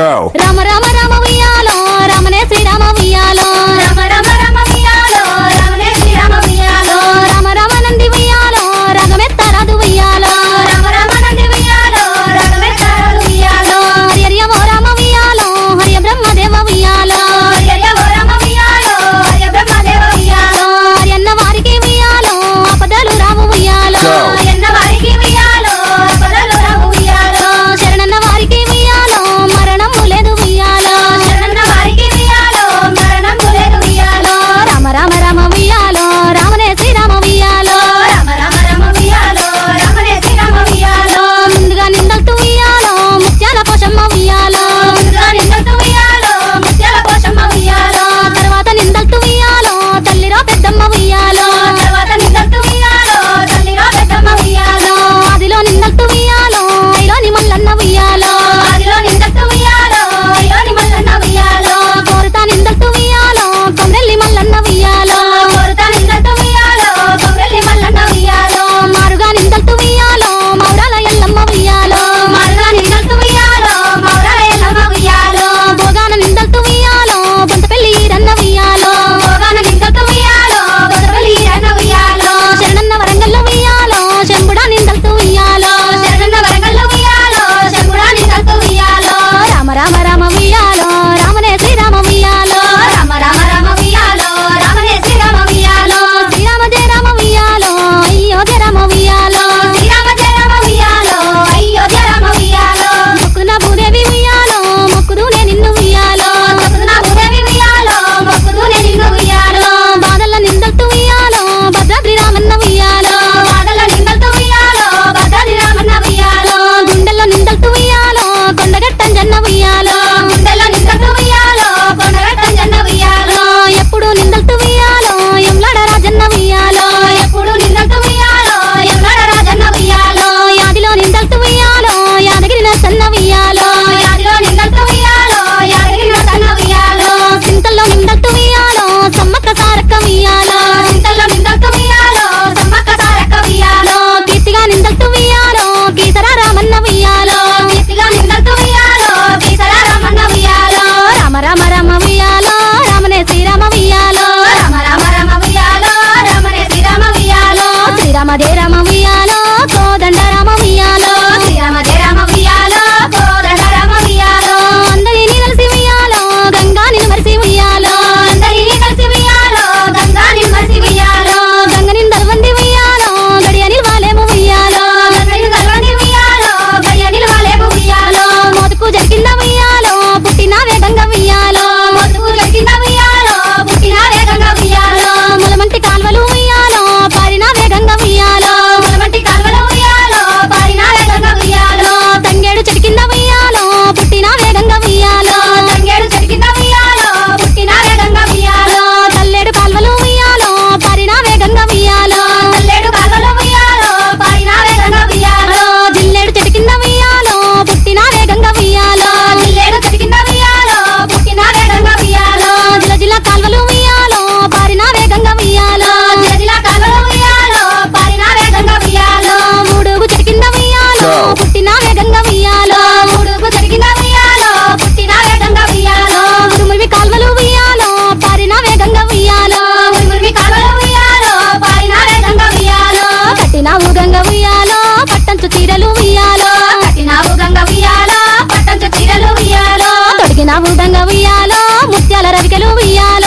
Go. Rama Rama Rama Viyalo, Ramane Sri Rama Viyalo. ఉయ్యాలో ముత్యాల రవికలు ఉయ్యాలో.